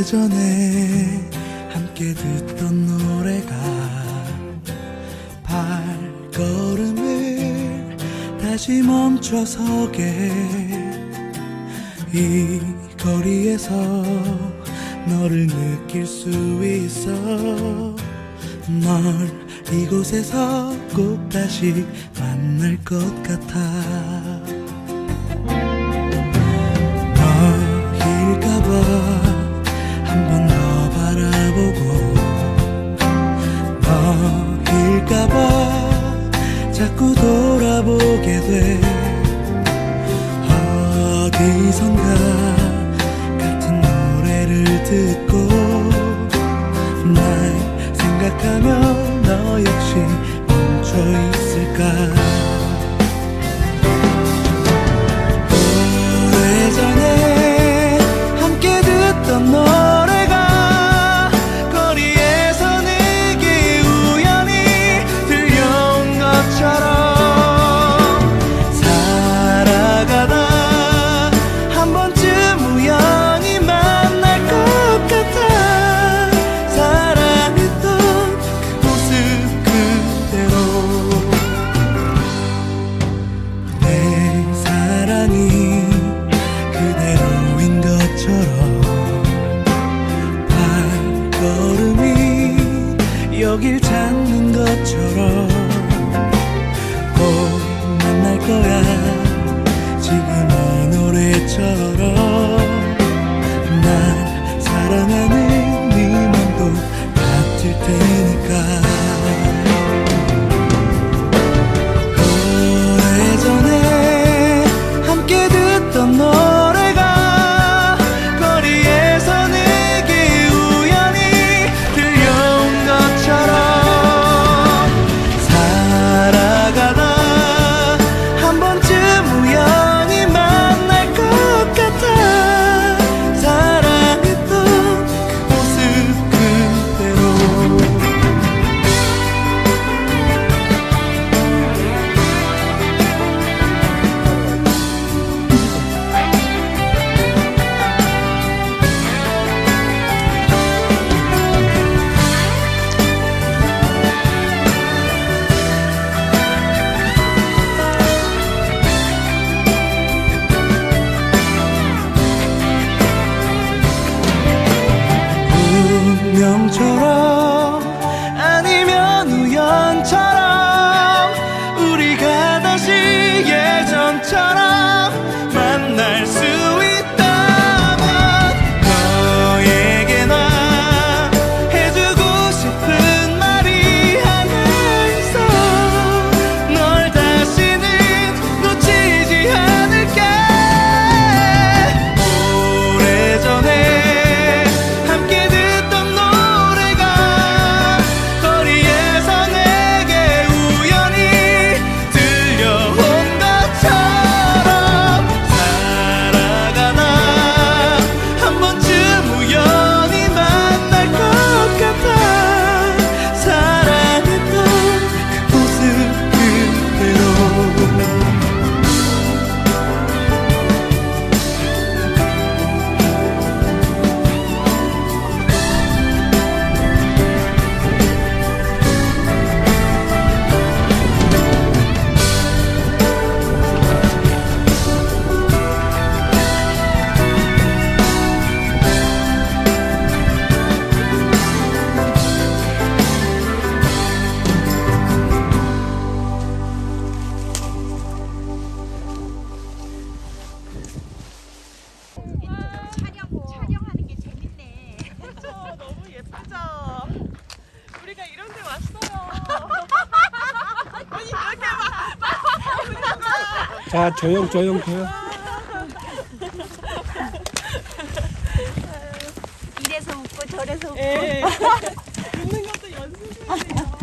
오래전에 함께 듣던 노래가 다시 멈춰서게. 이 거리에서 너를 느낄 수 있어. 널 이곳에서 꼭 다시 만날 것 같아. 어디선가 같은 노래를 듣고 날 생각하면 너 역시 멈춰 거야 지금 이 노래처럼 난 사랑하는 네 맘도 같을 테. 너무 예쁘죠? 우리가 이런 데 왔어요. 아니 이렇게 막, 막 웃다가 자 조용 조용 조용 이래서 웃고 저래서 웃고 예. 웃는 것도 연습이에요.